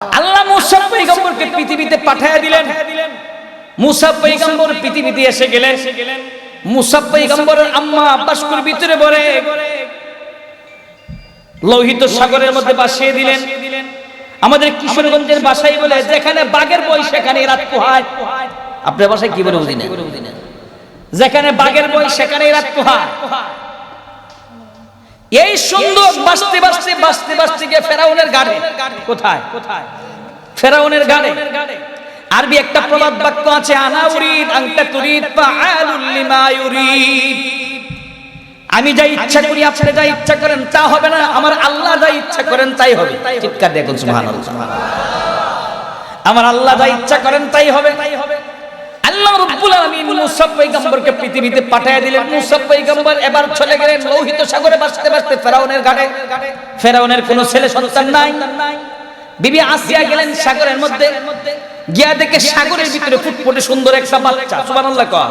আল্লাহ মুসা পৈগম্বরকে পৃথিবীতে পাঠাইয়া দিলেন। মুসা পৈগম্বর পৃথিবীতে এসে গেলেন। মুসা পৈগম্বরের আম্মা বাস্কুর ভিতরে বলে লোহিত সাগরের মধ্যে বাসিয়ে দিলেন। আমাদের কিশোরগঞ্জের বাসায় বলে, যেখানে বাঘের বই সেখানে রাত পোহায়। আপনার বাসায় কি বলে বুঝি যেখানে বাঘের বই সেখানে রাত পোহায়। এই সুন্দর বাঁচতে বাঁচতে বাঁচতে বাঁচতে গিয়ে ফেরাউনের গাড়ে। কোথায়? কোথায়? ফেরাউনের গাড়ে। আরবি একটা প্রবাদ বাক্য আছে আনা উরিদ আনতা তুরিদ ফাআলুল লিমা ইউরিদ। আমি যা ইচ্ছা করি আপনি যা ইচ্ছা করেন তা হবে না। আমার আল্লাহ যা ইচ্ছা করেন তাই হবে। চিৎকার দেখুন সুবহানাল্লাহ। আমার আল্লাহ যা ইচ্ছা করেন তাই হবে। তাই হবে। আল্লাহ রাব্বুল আলামিন মুসা পয়গম্বরকে পৃথিবীতে পাঠিয়ে দিলেন। মুসা পয়গম্বর এবার চলে গেলেন লোহিত সাগরে বাঁচতে বাঁচতে ফেরাউনের ঘাটে। ফেরাউনের কোনো ছেলে সন্তান নাই। বিবি আসিয়া গেলেন সাগরের মধ্যে। গিয়া দেখে সাগরের ভিতরে ফুটফুটে সুন্দর একটা বাচ্চা। সুবহানাল্লাহ কয়।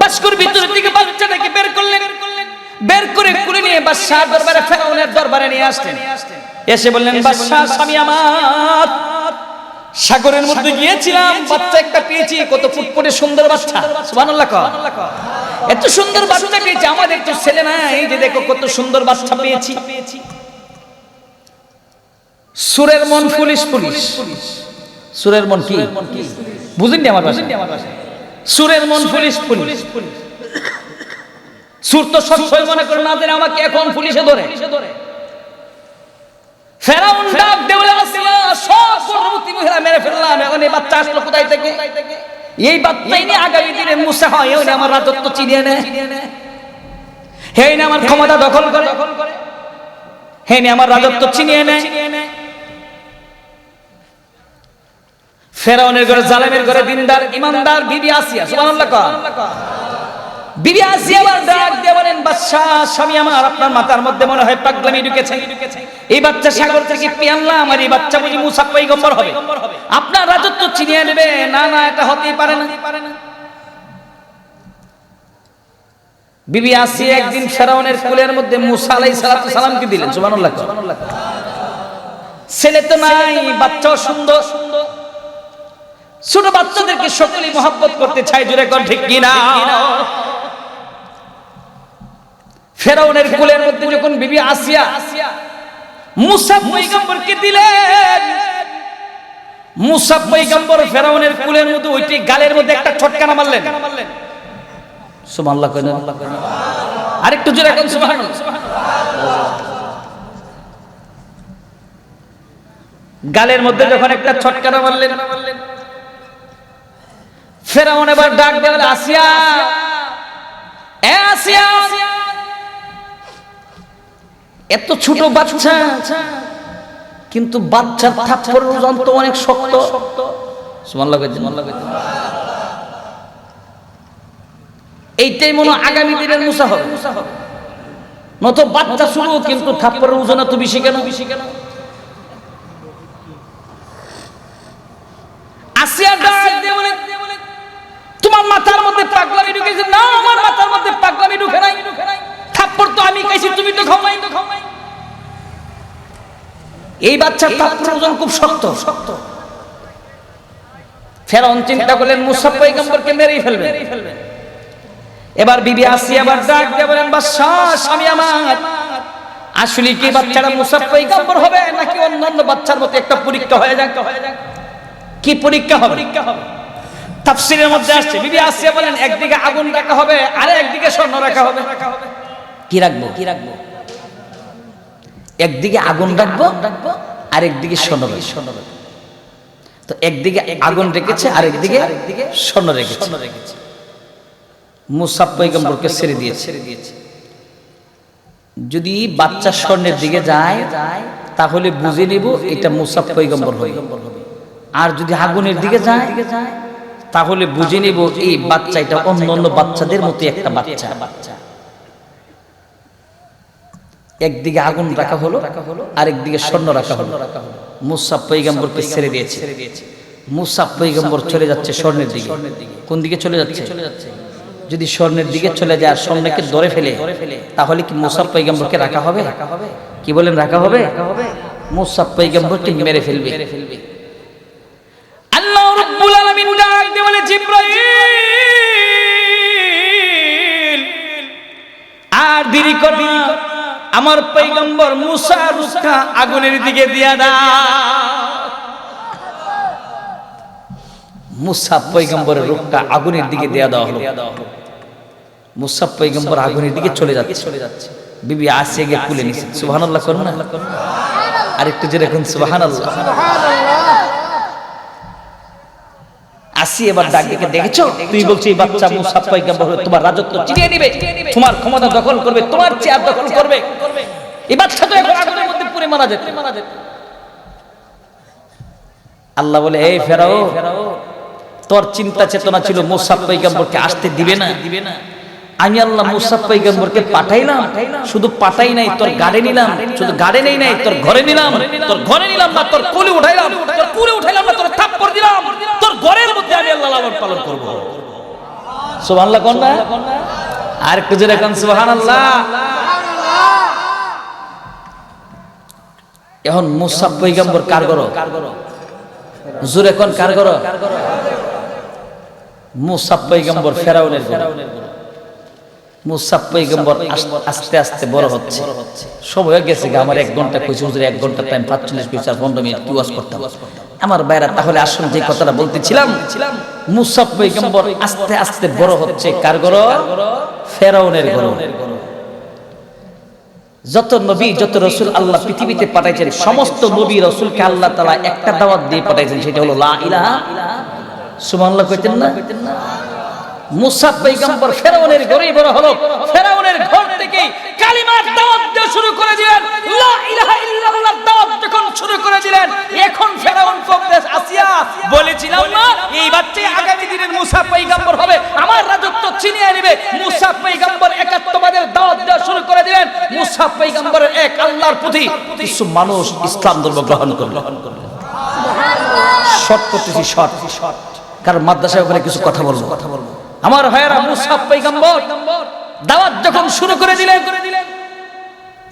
বাস্কুর ভিতর থেকে বাচ্চাটাকে বের করলেন। বের করে কুলে নিয়ে বাদশাহ দরবারে, ফেরাউনের দরবারে নিয়ে আসলেন। এসে বললেন, বাদশাহ, স্বামী আমার সাগরের মধ্যে গিয়েছিলাম বাচ্চা একটা পেয়েছি কত ফুটফুটে সুন্দর বাচ্চা সুবহানাল্লাহ এত সুন্দর বাচ্চা পেয়েছি আমাদের তো ছেলে নাই এই যে দেখো কত সুন্দর বাচ্চা পেয়েছি। সুরের মন পুলিশ পুলিশ। সুরের মন কি? বুঝেননি আমার ভাষা? সুরের মন পুলিশ পুলিশ। সুর তো সবসময় মনে করে না আমাকে এখন পুলিশে ধরে। ফেরাউন মহিলা মেরে ফেললাম, এখন এই বাচ্চা আসলো কোথায় থেকে? এই বাচ্চাই নিয়ে আগামী দিনে মুসা হয়, এই আমার রাজত্ব চিনিয়ে নেয় হে না আমার ক্ষমতা দখল করে। হে নে আমার রাজত্ব চিনিয়ে নেয় ফেরাউনের ঘরে, জালেমের ঘরে, দিনদার, ইমানদার, বিবি আসিয়া, সুবহানাল্লাহ বিবি আবার ডাক দিয়ে বলেন স্বামী আমার, আপনার মাথার মধ্যে মনে হয় পাগলামি ঢুকেছে। এই বাচ্চা সাগর থেকে আর এই বাচ্চা বুঝি হবে। আপনার রাজত্ব চিনিয়ে নেবে? না না, এটা হতেই পারে না। বিবি একদিন ফেরাউনের কুলের মধ্যে মুসা সালাতু সালামকে দিলেন? ছেলে তো নাই, বাচ্চাও সুন্দর। ছোট বাচ্চাদেরকে সকলেই মহব্বত করতে চাই জুড়ে কর, ঠিক কিনা? ফেরাউনের কুলের মধ্যে যখন বিবি আসিয়া মুসা পৈগম্বরকে দিলেন মুসা পৈগম্বর ফেরাউনের কুলের মধ্যে ওইটি গালের মধ্যে একটা ছটকানা মারলেন। সুবহানাল্লাহ কইলেন আরেকটু জোরে এখন সুবহানাল্লাহ। গালের মধ্যে যখন একটা ছটকানা মারলেন, ফেরাউন এবার ডাক দেবে আসিয়া, এ আসিয়া এত ছোট বাচ্চা। কিন্তু বাচ্চার থাপ্পড়ের ওজন তো অনেক শক্ত। এইটাই মনে আগামী দিনের মুসা হবে নত বাচ্চা শুরু কিন্তু থাপ্পড়ের ওজন এত বেশি কেন? বেশি কেন? আসিয়া ডাক দিয়ে বলে তোমার মাথার মধ্যে পাগলামি ঢুকেছে? না আমার মাথার মধ্যে পাগলামি ঢুকে নাই। থাপ্পড় তো আমি খাইছি তুমি তো এই বাচ্চার থাপ্পড় ওজন খুব শক্ত। শক্ত। ফেরাউন চিন্তা করলেন মুসা পয়গম্বরকে মেরেই ফেলবেন এবার বিবি আসি আবার ডাক দিয়ে বলেন বাদশাহ স্বামী আমার আসলে কি বাচ্চাটা মুসা পয়গম্বর হবে নাকি অন্যান্য বাচ্চার মতো একটা পরীক্ষা হয়ে যাক? কি পরীক্ষা হবে? পরীক্ষা হবে। তাফসিরের মধ্যে আসছে বিবি আসিয়া বলেন একদিকে আগুন রাখা হবে আর একদিকে স্বর্ণ রাখা হবে রাখা হবে। কি রাখব? কি রাখব? একদিকে আগুন রাখব রাখব আর একদিকে স্বর্ণ স্বর্ণ তো একদিকে আগুন রেখেছে আর একদিকে স্বর্ণ রেখেছে। স্বর্ণ রেখেছে পৈগম্বরকে ছেড়ে দিয়ে ছেড়ে দিয়েছে। যদি বাচ্চা স্বর্ণের দিকে যায়, তাহলে বুঝে নেব এটা মুসাব পৈগম্বর হবে। আর যদি আগুনের দিকে যায়, তাহলে বুঝে নেব এই বাচ্চা এটা অন্য অন্য বাচ্চাদের মতো একটা বাচ্চা বাচ্চা। একদিকে আগুন রাখা হলো আর একদিকে স্বর্ণ রাখা হলো। মুসাব পৈগম্বরকে ছেড়ে দিয়েছে। মুসাব পৈগম্বর চলে যাচ্ছে স্বর্ণের দিকে। কোন দিকে চলে যাচ্ছে? যদি স্বর্ণের দিকে চলে যায় আর স্বর্ণকে ধরে ফেলে তাহলে কি মুসাব পৈগম্বরকে রাখা হবে? কি বলেন রাখা হবে? মুসা পয়গম্বরকে মেরে ফেলবে। আল্লাহ রাব্বুল আলামিন ডাক দিয়ে বলে জিব্রাইল! আর দেরি কর না। আমার পয়গম্বর মুসা রুখা আগুনের দিকে দিয়া দা। মুসা পৈগম্বরের রূপটা আগুনের দিকে দেয়া দেওয়া হলো। মুসা পৈগম্বর আগুনের দিকে চলে যাচ্ছে। চলে যাচ্ছে বিবি আসে গিয়ে কুলে নিছে। সুবহানাল্লাহ করুন না। আর একটু এখন সুবহানাল্লাহ। আসি এবার ডাক ডেকে দেখেছ? তুই বলছিস এই বাচ্চা মুসা পৈগম্বর তোমার রাজত্ব চিনিয়ে নিবে। তোমার ক্ষমতা দখল করবে, তোমার চেয়ার দখল করবে। আল্লাহ বলে, এই ফেরাও, তোর চিন্তা চেতনা ছিল মুসাফ পৈগম্বরকে আসতে দিবে না দিবে না। আমি আল্লাহ মুসাফ পৈগম্বরকে পাঠাইলাম, শুধু পাঠাই নাই, তোর গাড়ে নিলাম, শুধু গাড়ে নেই নাই, তোর ঘরে নিলাম, তোর ঘরে নিলাম না, তোর কোলে উঠাইলাম, তোর কুলে উঠাইলাম না, তোর থাপ্পড় দিলাম, তোর ঘরের মধ্যে আমি আল্লাহ লালন পালন করব। সুবহানাল্লাহ, কোন না? আর একটু জোরে কোন, সুবহানাল্লাহ। এখন মুসাফ পৈগম্বর কার করো জোরে কোন কার করো মুসাফ পৈগম্বর ফেরাউনের মুসাফ পৈগম্বর আস্তে আস্তে বড় হচ্ছে। হয়ে গেছে আমার এক ঘণ্টা কইছে এক ঘণ্টা টাইম পাঁচচল্লিশ আর পনেরো মিনিট, কি ওয়াজ আমার বাইরা তাহলে আসুন, যে কথাটা বলতেছিলাম, মুসাফ পৈগম্বর আস্তে আস্তে বড় হচ্ছে কার ফেরাউনের ঘর। যত নবী যত রসুল আল্লাহ পৃথিবীতে পাঠাইছেন সমস্ত নবী রসুলকে আল্লাহ তালা একটা দাওয়াত দিয়ে পাঠাইছেন সেটা হলো লা ইলাহা সুবহানাল্লাহ কইতেন না? মুসাফ পেগম্বর ফেরাউনের ঘরে বড় হলো ফেরাউনের ঘর থেকে কালিমার দাওয়াত দেওয়া শুরু করে দিলেন লা ইলাহা ইল্লাল্লাহ দাওয়াত যখন শুরু করে দিলেন এখন ফেরাউন কবদেশ আসিয়া বলেছিলাম না এই বাচ্চা আগামী দিনের মুসা পয়গম্বর হবে আমার রাজত্ব ছিনিয়ে নেবে মুসা পয়গম্বর একাত্মবাদের দাওয়াত দেওয়া শুরু করে দিলেন মুসা পয়গম্বরের এক আল্লাহর প্রতি কিছু মানুষ ইসলাম ধর্ম গ্রহণ করল। শর্ট করতেছি শর্ট কারণ মাদ্রাসায় ওখানে কিছু কথা বলব। কথা বলব আমার ভাইয়েরা, মুসাফ পৈগম্বর দাওয়াত যখন শুরু করে দিলেন,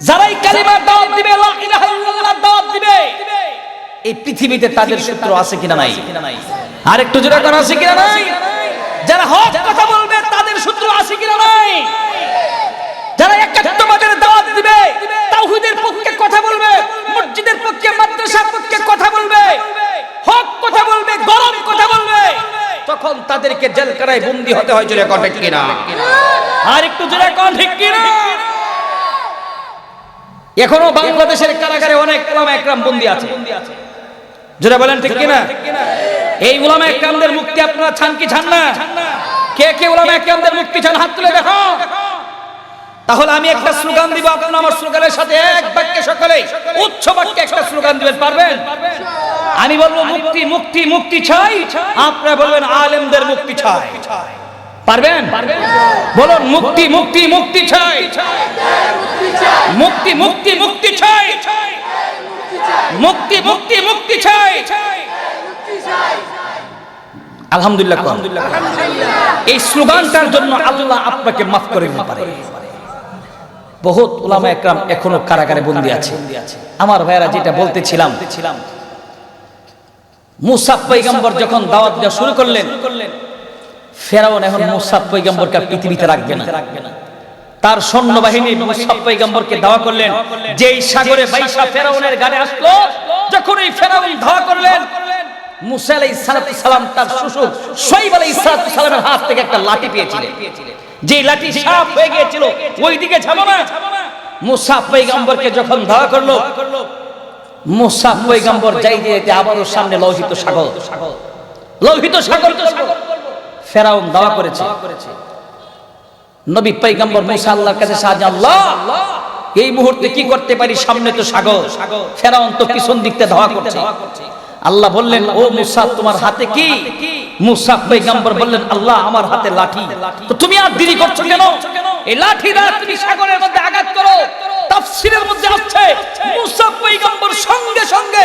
যারাই কালিমার দাওয়াত দিবে, লা ইলাহা ইল্লাল্লাহ দাওয়াত দিবে, এই পৃথিবীতে তাদের সূত্র আছে কিনা নাই? আর একটু জোরে করা আছে কিনা নাই? যারা হক কথা বলবে, তাদের সূত্র আছে কিনা নাই? যারা দাওয়াত দিবে। তাওহীদের পক্ষে কথা বলবে, মসজিদের পক্ষে, মাদ্রাসার পক্ষে কথা বলবে, হক কথা বলবে, গরম কথা বলবে। তখন তাদেরকে জেলখানায় বন্দি হতে হয়, জোরে ঠিক কিনা? আর একটু জোরে ঠিক কিনা? এখনও বাংলাদেশের কারাগারে অনেক ওলামা একরাম বন্দি আছে। জোরে বলেন ঠিক কিনা? এই ওলামা একরামদের মুক্তি আপনারা চান কি চান না? কে কে ওলামা একরামদের মুক্তি চান? হাত তুলে দেখো। তাহলে আমি একটা স্লোগান দিব, আপনারা আমার স্লোগানের সাথে এক বাক্যে সকলে, উচ্চ বাক্যে একটা স্লোগান দিবেন, পারবেন? আমি বলব, মুক্তি মুক্তি মুক্তি চাই। আপনারা বলবেন, আলেমদের মুক্তি চাই। পারবেন? বলুন, মুক্তি মুক্তি মুক্তি চাই। মুক্তি মুক্তি মুক্তি চাই। মুক্তি মুক্তি মুক্তি চাই। আলহামদুলিল্লাহ এই স্লোগানটার জন্য আল্লাহ আপনাকে মাফ করে দিতে পারে। বহুত উলামা একরাম এখনও কারাগারে বন্দি আছে। আমার ভাইয়েরা যেটা বলতেছিলাম মুসাফ পৈগম্বর যখন দাওয়াত দেওয়া শুরু করলেন ফেরাউন এখন মুসাফ পৈগম্বরকে পৃথিবীতে রাখবে না। তার সৈন্যবাহিনী মুসাফ পৈগম্বরকে দাওয়া করলেন। যেই সাগরে বাইসা ফেরাউনের গাড়ি আসলো যখন এই ফেরাউন ধাওয়া করলেন মুসা আলাইহিস সালাম তার শ্বশুর শোয়েব আলাইহিস সালামের হাত থেকে একটা লাঠি পেয়েছিলেন যে লাঠি সাপ হয়ে গিয়েছিল ওই যাব না মুসা পৈগম্বরকে যখন ধাওয়া করল মুসা পৈগম্বর যাই যেতে আবারও সামনে লোহিত সাগর। লোহিত সাগর। ফেরাউন দাওয়া করেছে। নবী পৈগম্বর মুসা আল্লাহর কাছে সাহায্য আল্লাহ। এই মুহূর্তে কি করতে পারি? সামনে তো সাগর। ফেরাউন তো পিছন দিকতে ধাওয়া করছে। আল্লাহ বললেন ও মুসা তোমার হাতে কি? পৈগম্বর বললেন আল্লাহ আমার হাতে লাঠি। তো তুমি আর দেরি করছ কেন? এই লাঠি দ্বারা তুমি সাগরের মধ্যে আঘাত করো? তাফসীরের মধ্যে আসছে। মুসা পৈগম্বর সঙ্গে সঙ্গে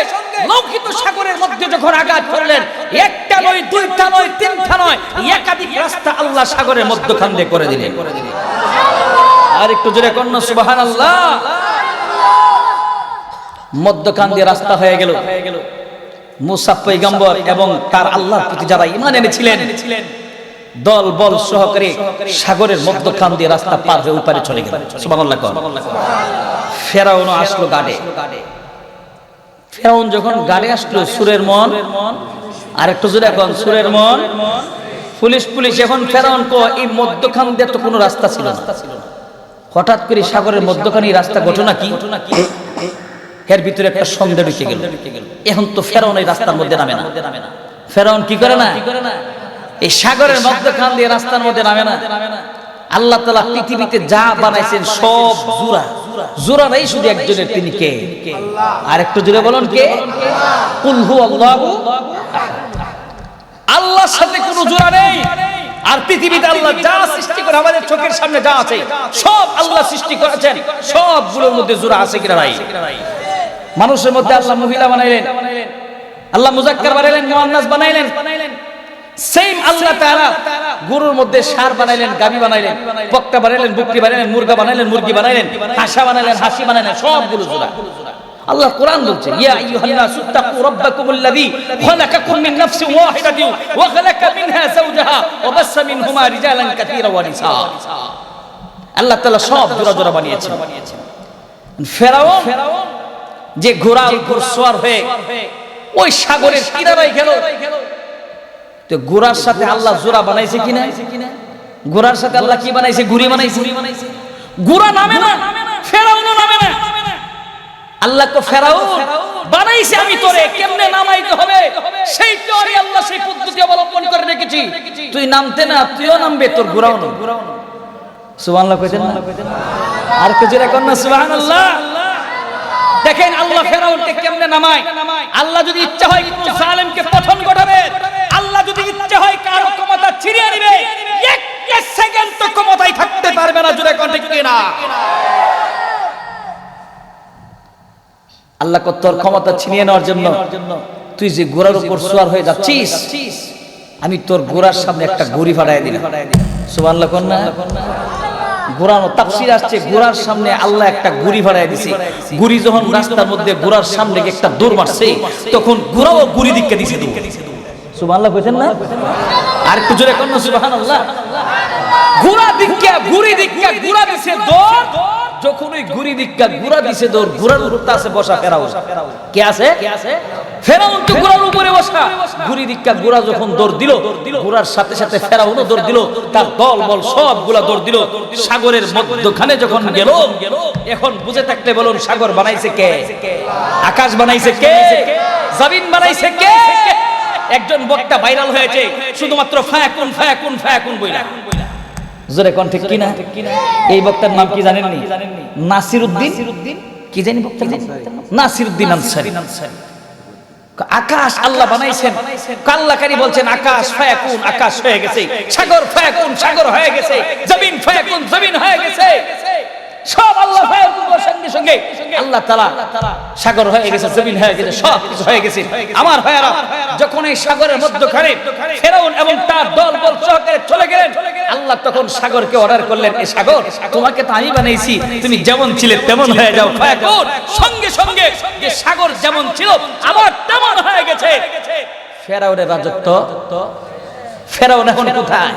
লৌকিত সাগরের মধ্যে যখন আঘাত করলেন একটা নয় দুইটা নয় তিনটা নয় একাধিক রাস্তা আল্লাহ সাগরের মধ্যখান দিয়ে করে দিলেন। আর একটু জোরে কন্যা সুবহানাল্লাহ। মধ্যখান দিয়ে রাস্তা হয়ে গেল। মুসা পৈগম্বর এবং তার আল্লাহর প্রতি যারা ইমান এনেছিলেন দল বল সহকারে সাগরের মধ্যখান দিয়ে রাস্তা পার হয়ে উপারে চলে গেল। সুবহানাল্লাহ কর। ফেরাউনও আসলো গাড়ে ফেরাউন যখন গাড়ে আসলো সুরের মন। আর একটু জোরে এখন সুরের মন। পুলিশ পুলিশ এখন ফেরাউন কো এই মধ্যখান দিয়ে তো কোনো রাস্তা ছিল না। হঠাৎ করে সাগরের মধ্যখানে রাস্তা ঘটনা কি? এর ভিতরে একটা সন্দেহ ঢুকে গেল। এখন তো ফেরাউন এই রাস্তার মধ্যে নামে না। ফেরাউন কি করে না? এই সাগরের মধ্যখান দিয়ে রাস্তার মধ্যে নামে না। আল্লাহ তালা পৃথিবীতে যা বানাইছেন সব জুরা। জুরা। নাই শুধু একজনের তিনি কে? আর একটু জুড়ে বলুন কে? কুলহু আল্লাহু আল্লাহর সাথে কোনো জোড়া নেই। আর পৃথিবীতে আল্লাহ যা সৃষ্টি করে আমাদের চোখের সামনে যা আছে সব আল্লাহ সৃষ্টি করেছেন। সবগুলোর মধ্যে জোড়া আছে কিনা নাই মানুষের মধ্যে আল্লাহ মহিলা বানাইলেন। আল্লাহ মুজাক্কার বানাইলেন মুয়ান্নাস বানাইলেন। সেম আল্লাহ তাআলা গরুর মধ্যে সার বানাইলেন গাবি বানাইলেন বকটা বানাইলেন বকরি বানাইলেন, মুরগা বানাইলেন, মুরগি বানাইলেন, হাসা বানাইলেন, হাসি বানাইলেন, সবগুলো জোড়া। আল্লাহ কোরআন বলছে, ইয়া আইয়ুহান নাসু তাকু রাব্বাকুমুল্লাযী খালাকাকুম মিন নাফসিন ওয়াহিদাতিন ওয়া খালাকা মিনহা যাওজাহা ওয়া বাসসা মিনহুমা রিজালান কাসীরা ওয়া নিসা। আল্লাহ তাআলা সব জোড়া জোড়া বানিয়েছেন। ফেরাউন যে ঘোড়া ঘোড়সওয়ার হয়ে ওই সাগরের কিনারায় গেল। তো ঘোড়ার সাথে আল্লাহ জোড়া বানাইছে কিনা? ঘোড়ার সাথে আল্লাহ কি বানাইছে? ঘুরি বানাইছে। ঘোড়া নামে না। ফেরাউনও নামে না। আল্লাহ কো ফেরাউন বানাইছে আমি তোরে কেমনে নামাইতে হবে? সেই তোরই আল্লাহ সেই পদ্ধতি অবলম্বন করে রেখেছি। তুই নামতে না তুইও নামবে তোর ঘোড়াও না? সুবহানাল্লাহ কইতেন না। আর কে জোরে কর না সুবহানাল্লাহ। দেখেন আল্লাহ ফেরাউনকে কেমনে নামায়? আল্লাহ যদি ইচ্ছা হয় কোন জালেমকে পতন ঘটাবে, আল্লাহ যদি ইচ্ছা হয় কারও ক্ষমতা ছিনিয়ে নেবে একটা সেকেন্ড তো ক্ষমতায় থাকতে পারবে না, জোরে কোন ঠিক না আল্লাহ কত তোর ক্ষমতা ছিনিয়ে নেওয়ার জন্য? তুই যে ঘোড়ার উপর সোয়ার হয়ে যাচ্ছিস, আমি তোর ঘোড়ার সামনে একটা গড়ি ফাটাই দিলাম। কোন না? ঘোরানো তাফসির আসছে ঘোড়ার সামনে আল্লাহ একটা গুড়ি ভাড়ায় দিছে। গুড়ি যখন রাস্তার মধ্যে ঘোড়ার সামনে একটা দৌড় মারছে তখন ঘোড়াও গুড়ি দিককে দিছে দৌড়। সুবহানাল্লাহ কইছেন না? আর একটু জোরে কোন সুবহানাল্লাহ। ঘোড়া দিককে গুড়ি দিককে ঘোড়া দিছে দৌড়। যখন ওই গুড়ি দিককা ঘোড়া দিছে দৌড় ঘোড়ার উপর আছে বসা ফেরাউন। কে আছে? কে আছে? ফেরাউন তো ঘোড়ার উপরে বসা। দিককা ঘোড়া যখন দৌড় দিল, ঘোড়ার সাথে সাথে ফেরাউনও দৌড় দিল, তার দল বল সবগুলা দৌড় দিল। সাগরের মধ্যখানে যখন গেল, এখন বুঝে থাকলে বলুন, সাগর বানাইছে কে? আকাশ বানাইছে কে? জমিন বানাইছে কে? একজন বক্তা ভাইরাল হয়েছে, শুধুমাত্র ফায়াকুন ফায়াকুন ফায়াকুন বইলা। জোরে কোন ঠিক কিনা? এই বক্তার নাম কি নাসির উদ্দিন কি জানি বক্তার নাম? আকাশ আল্লাহ বানাইছেন। কাল্লাকারী বলছেন, আকাশ ফায়াকুন, আকাশ হয়ে গেছে। সাগর ফায়াকুন, সাগর হয়ে গেছে। জমিন ফায়াকুন, জমিন হয়ে গেছে। সব আল্লাহ ফায়াকুন সঙ্গে সঙ্গে। আল্লাহ তাআলা সাগর হয়ে গেছে, জমিন হয়ে গেছে, সব কিছু হয়ে গেছে। আমার ভাইয়ারা, যখন এই সাগরের মধ্যখানে ফেরাউন এবং তার দল বল সহকারে চলে গেলেন, আল্লাহ তখন সাগরকে অর্ডার করলেন এই সাগর, তোমাকে তো আমি বানাইছি তুমি যেমন ছিলে তেমন হয়ে যাও সঙ্গে সঙ্গে যে সাগর যেমন ছিল, আবার তেমন হয়ে গেছে। ফেরাউনের রাজত্ব, ফেরাউন এখন কোথায়?